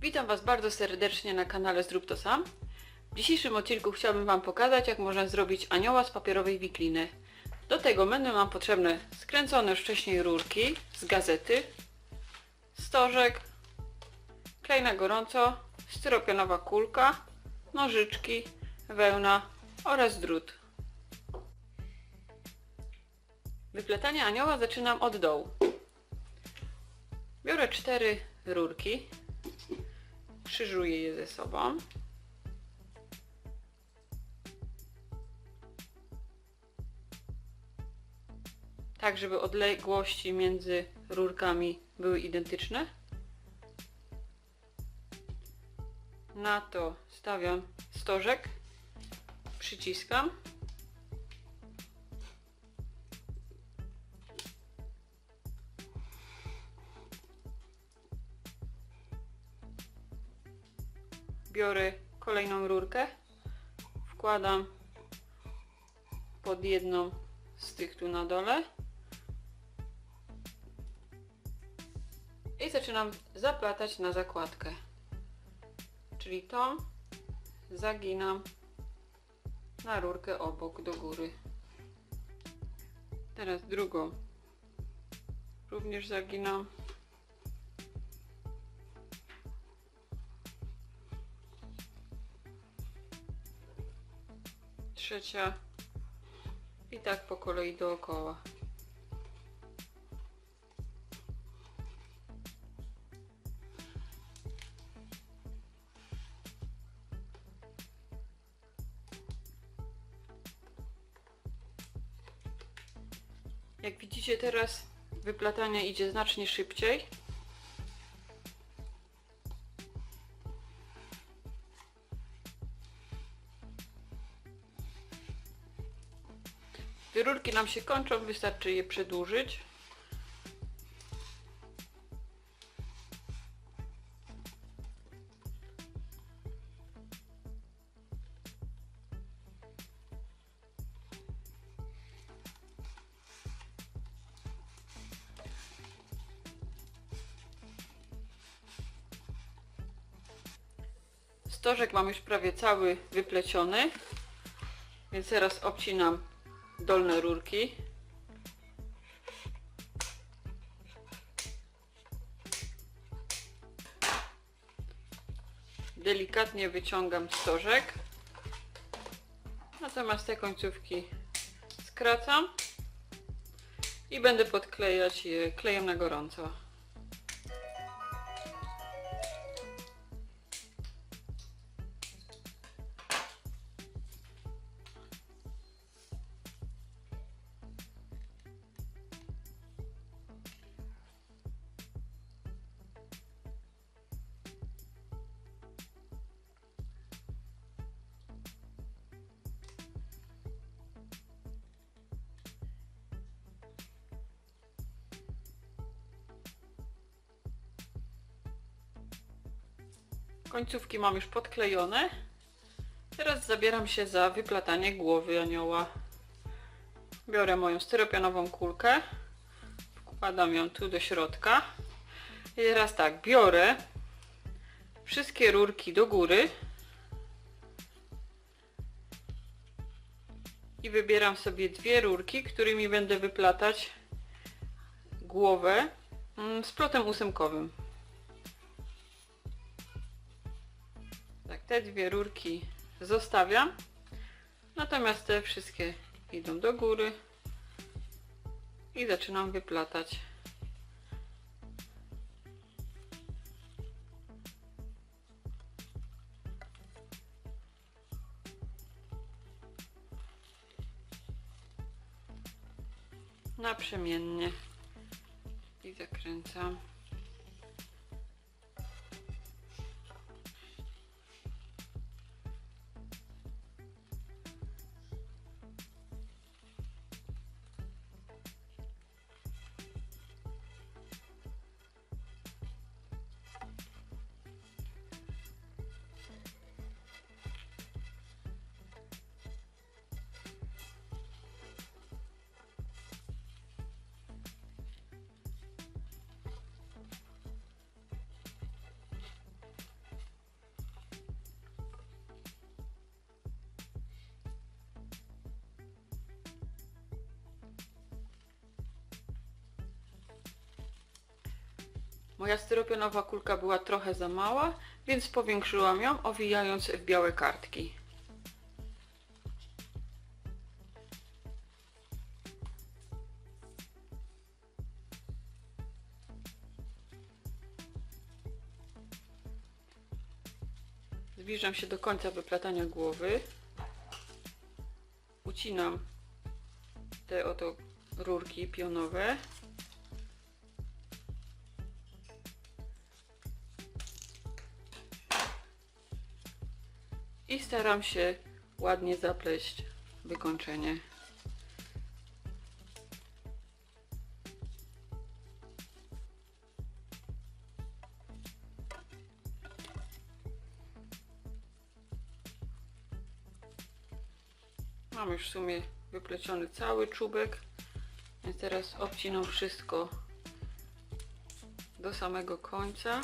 Witam Was bardzo serdecznie na kanale Zrób to sam. W dzisiejszym odcinku chciałbym Wam pokazać, jak można zrobić anioła z papierowej wikliny. Do tego będą nam potrzebne skręcone już wcześniej rurki z gazety, stożek, klej na gorąco, styropianowa kulka, nożyczki, wełna oraz drut. Wyplatanie anioła zaczynam od dołu. Biorę cztery rurki, krzyżuję je ze sobą. Tak, żeby odległości między rurkami były identyczne. Na to stawiam stożek, przyciskam. Biorę kolejną rurkę, wkładam pod jedną z tych tu na dole i zaczynam zaplatać na zakładkę. Czyli tą zaginam na rurkę obok do góry. Teraz drugą również zaginam. Trzecia i tak po kolei dookoła. Jak widzicie teraz wyplatanie idzie znacznie szybciej. Nam się kończą, wystarczy je przedłużyć. Stożek mam już prawie cały wypleciony, więc teraz obcinam dolne rurki. Delikatnie wyciągam stożek. Natomiast te końcówki skracam i będę podklejać je klejem na gorąco. Końcówki mam już podklejone. Teraz zabieram się za wyplatanie głowy anioła. Biorę moją styropianową kulkę, wkładam ją tu do środka. I teraz tak, biorę wszystkie rurki do góry i wybieram sobie dwie rurki, którymi będę wyplatać głowę mm, z plotem ósemkowym. Tak, te dwie rurki zostawiam. Natomiast te wszystkie idą do góry i zaczynam wyplatać. Naprzemiennie i zakręcam. Moja styropianowa kulka była trochę za mała, więc powiększyłam ją, owijając w białe kartki. Zbliżam się do końca wyplatania głowy. Ucinam te oto rurki pionowe. I staram się ładnie zapleść wykończenie. Mam już w sumie wypleciony cały czubek, więc teraz obcinam wszystko do samego końca.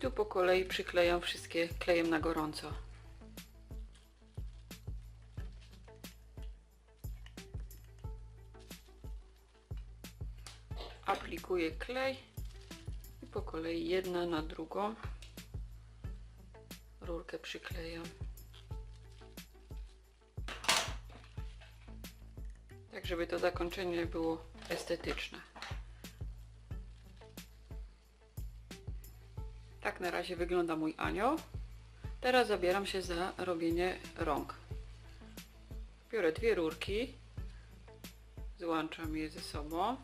Tu po kolei przyklejam wszystkie klejem na gorąco. Aplikuję klej i po kolei jedna na drugą rurkę przyklejam. Tak, żeby to zakończenie było estetyczne. Tak na razie wygląda mój anioł. Teraz zabieram się za robienie rąk. Biorę dwie rurki, złączam je ze sobą,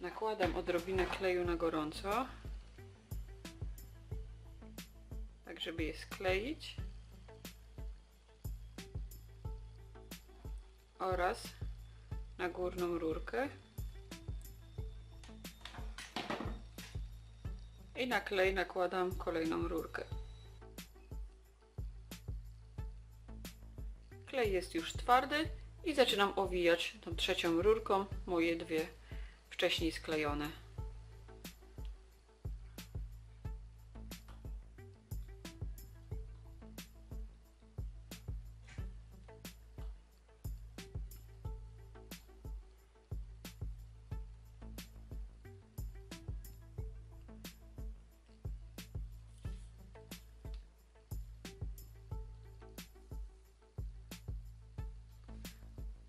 nakładam odrobinę kleju na gorąco, tak żeby je skleić. Oraz na górną rurkę i na klej nakładam kolejną rurkę. Klej jest już twardy i zaczynam owijać tą trzecią rurką moje dwie wcześniej sklejone.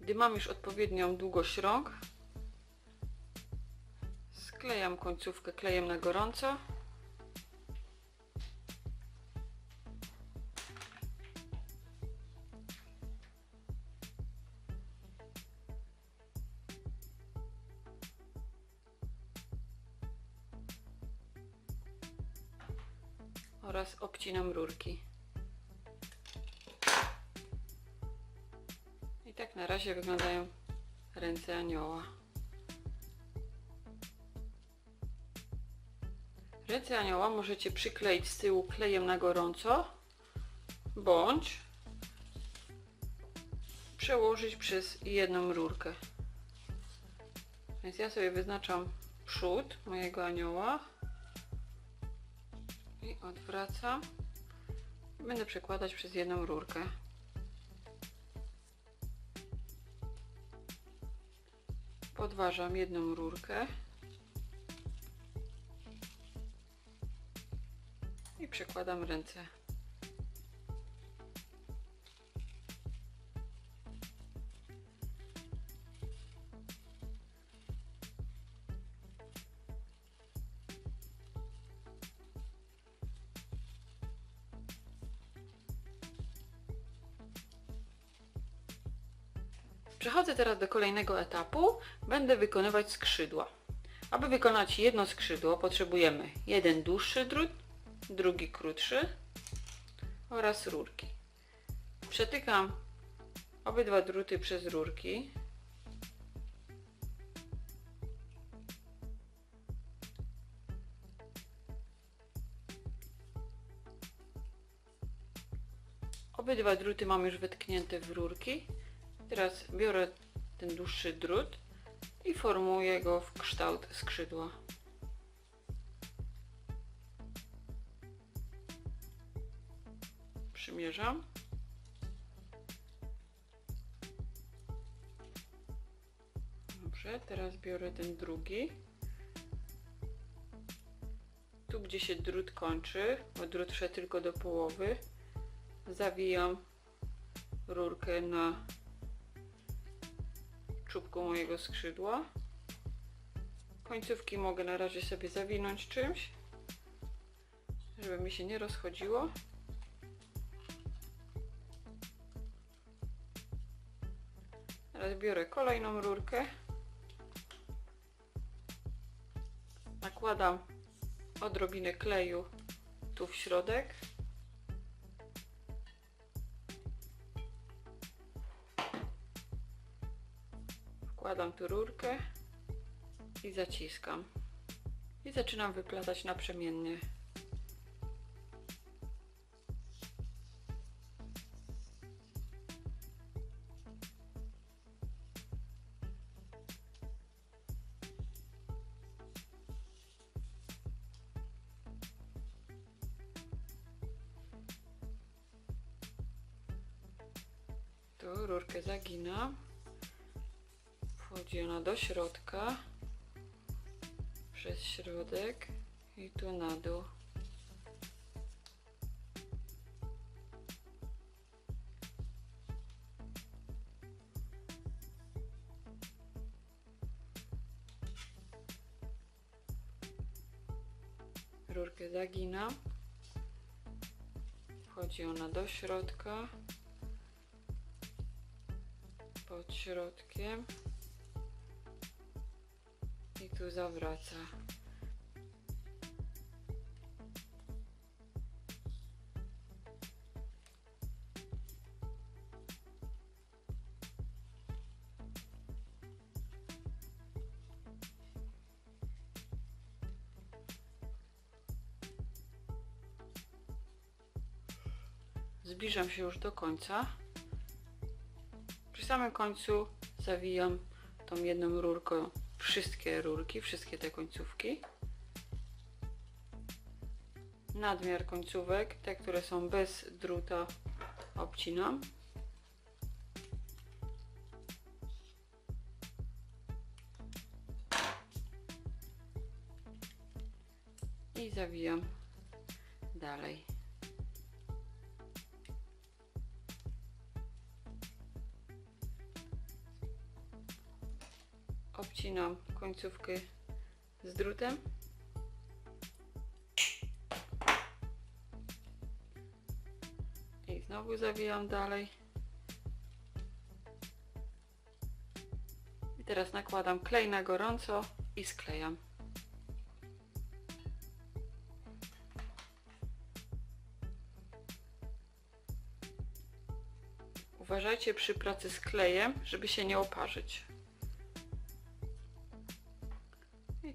Gdy mam już odpowiednią długość rąk, sklejam końcówkę klejem na gorąco. Oraz obcinam rurki. Na razie wyglądają ręce anioła. Ręce anioła możecie przykleić z tyłu klejem na gorąco bądź przełożyć przez jedną rurkę. Więc ja sobie wyznaczam przód mojego anioła i odwracam. Będę przekładać przez jedną rurkę. Podważam jedną rurkę i przekładam ręce. Przechodzę teraz do kolejnego etapu. Będę wykonywać skrzydła. Aby wykonać jedno skrzydło potrzebujemy jeden dłuższy drut, drugi krótszy oraz rurki. Przetykam obydwa druty przez rurki. Obydwa druty mam już wetknięte w rurki. Teraz biorę ten dłuższy drut i formuję go w kształt skrzydła. Przymierzam. Dobrze, teraz biorę ten drugi. Tu, gdzie się drut kończy, bo drut szedł tylko do połowy, zawijam rurkę na czubku mojego skrzydła. Końcówki mogę na razie sobie zawinąć czymś, żeby mi się nie rozchodziło. Teraz biorę kolejną rurkę. Nakładam odrobinę kleju tu w środek. Wkładam tu rurkę i zaciskam. I zaczynam wyplatać naprzemiennie. Tu rurkę zaginam. Ona do środka. Przez środek i tu na dół. Rurkę zaginam. Wchodzi ona do środka pod środkiem tu zawraca. Zbliżam się już do końca. Przy samym końcu zawijam tą jedną rurką wszystkie rurki, wszystkie te końcówki. Nadmiar końcówek, te, które są bez druta, obcinam. I zawijam obcinam końcówkę z drutem. I znowu zawijam dalej. I teraz nakładam klej na gorąco i sklejam. Uważajcie przy pracy z klejem, żeby się nie oparzyć.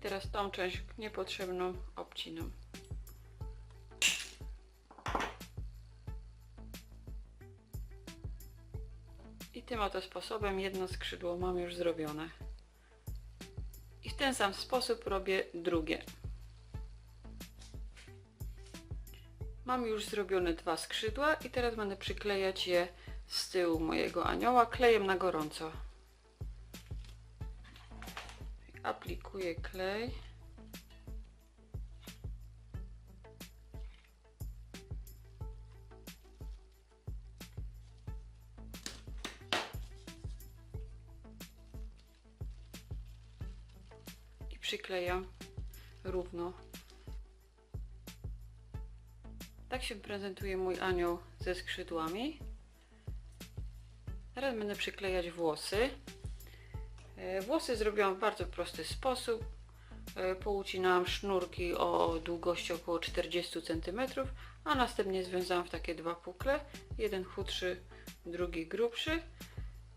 Teraz tą część niepotrzebną obcinam. I tym oto sposobem jedno skrzydło mam już zrobione. I w ten sam sposób robię drugie. Mam już zrobione dwa skrzydła i teraz będę przyklejać je z tyłu mojego anioła klejem na gorąco. Aplikuję klej. I przyklejam równo. Tak się prezentuje mój anioł ze skrzydłami. Teraz będę przyklejać włosy. E, Włosy zrobiłam w bardzo prosty sposób. E, Poucinałam sznurki o długości około 40 cm, a następnie związałam w takie dwa pukle. Jeden chudszy, drugi grubszy.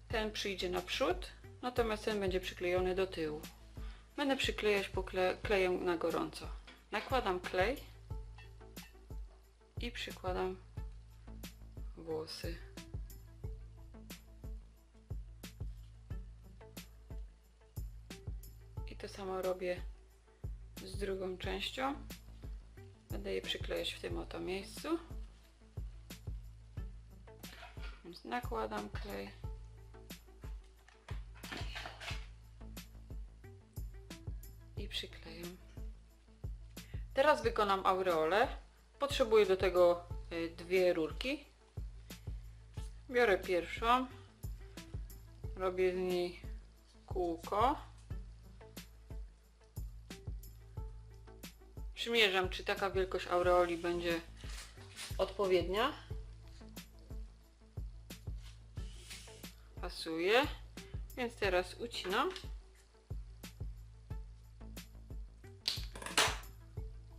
Ten przyjdzie na przód, natomiast ten będzie przyklejony do tyłu. Będę przyklejać pukle klejem na gorąco. Nakładam klej i przykładam włosy. To samo robię z drugą częścią. Będę je przyklejać w tym oto miejscu. Więc nakładam klej. I przyklejam. Teraz wykonam aureolę. Potrzebuję do tego e, dwie rurki. Biorę pierwszą. Robię z niej kółko. Przymierzam, czy taka wielkość aureoli będzie odpowiednia. Pasuje. Więc teraz ucinam.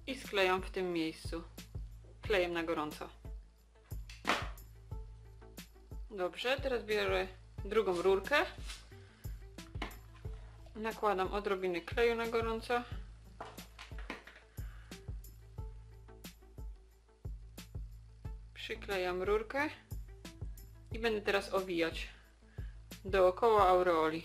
I sklejam w tym miejscu. Klejem na gorąco. Dobrze, teraz biorę drugą rurkę. Nakładam odrobinę kleju na gorąco. Przyklejam rurkę i będę teraz owijać dookoła aureoli.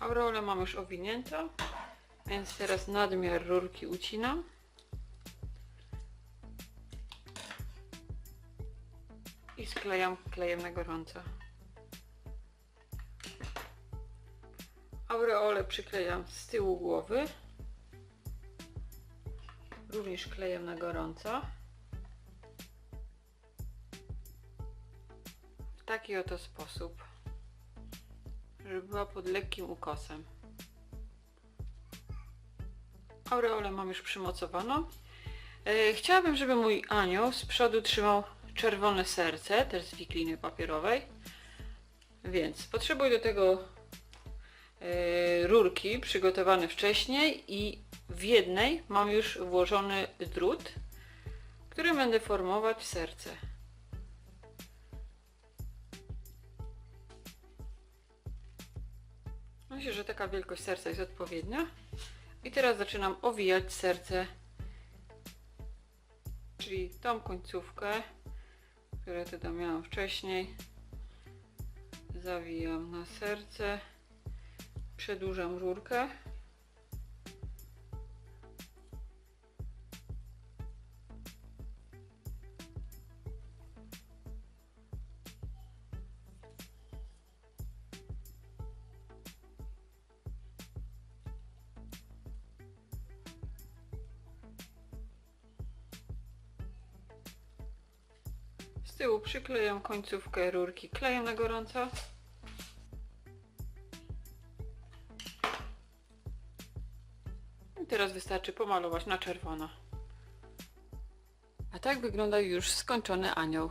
Aureolę mam już owiniętą, więc teraz nadmiar rurki ucinam. I sklejam klejem na gorąco. Aureolę przyklejam z tyłu głowy. Również klejem na gorąco. W taki oto sposób żeby była pod lekkim ukosem. Aureolę mam już przymocowaną. E, chciałabym, żeby mój anioł z przodu trzymał czerwone serce, też z wikliny papierowej. Więc potrzebuję do tego e, rurki przygotowane wcześniej i w jednej mam już włożony drut, który będę formować serce. Myślę, że taka wielkość serca jest odpowiednia. I teraz zaczynam owijać serce, czyli tą końcówkę, którą tutaj miałam wcześniej. Zawijam na serce, przedłużam rurkę. Przyklejam końcówkę rurki klejem na gorąco. I teraz wystarczy pomalować na czerwono. A tak wygląda już skończony anioł.